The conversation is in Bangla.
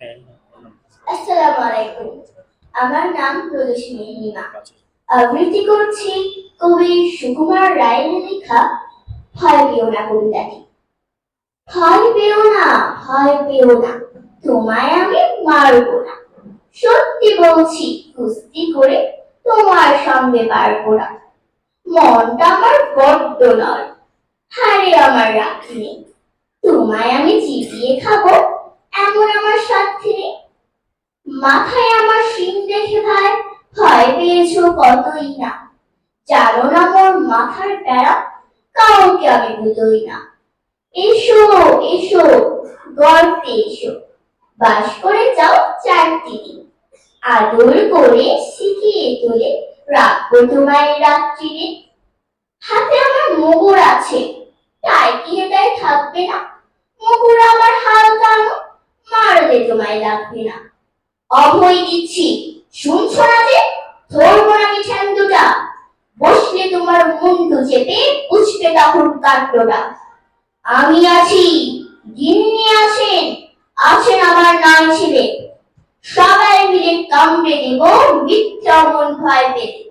আসসালামু আলাইকুম আমার নাম প্রদর্শনী হিমা আবৃত্তি করছি কবি সুকুমার রায়ের লেখা ভয় পেও না কবিতাটি ভয় পেও না ভয় পেও না তোমায় আমি মারবো না। সত্যি বলছি কুস্তি করে তোমার সঙ্গে পারব না। মনটা আমার বড্ড নয় হারে আমার রাখি নেই। তোমায় আমি চিবিয়ে খাব এমন আমার সাথে নেই মাথায় আমার শিং দেখে ভাই, ভয় পেয়েছ কতই না? জানো না মোর মাথার প্যারা, কাউকে আমি বুঝই না। এসো এসো, গর্তে এসো। বাস করে যাও চারটি দিন আদর করে শিখিয়ে তোলে রাখব তোমায় রাত্রিরে। হাতে আমার মোগর আছে, তাই কি এটাই থাকবে না? মুকুর আমার হাল টানো মারলে তোমায় লাগবে না। অভয় দিচ্ছি শুনছো না যে? ধরবো না আমি দুটা বসলে তোমার মুন্ডু চেপে উঠবে তখন কাণ্ডটা। আমি আছি, গিন্নি আছেন আছেন আমার নাম ছেলে। সবাই মিলে কামড়ে দেব মিথ্যা মন ভয় ধন্যবাদ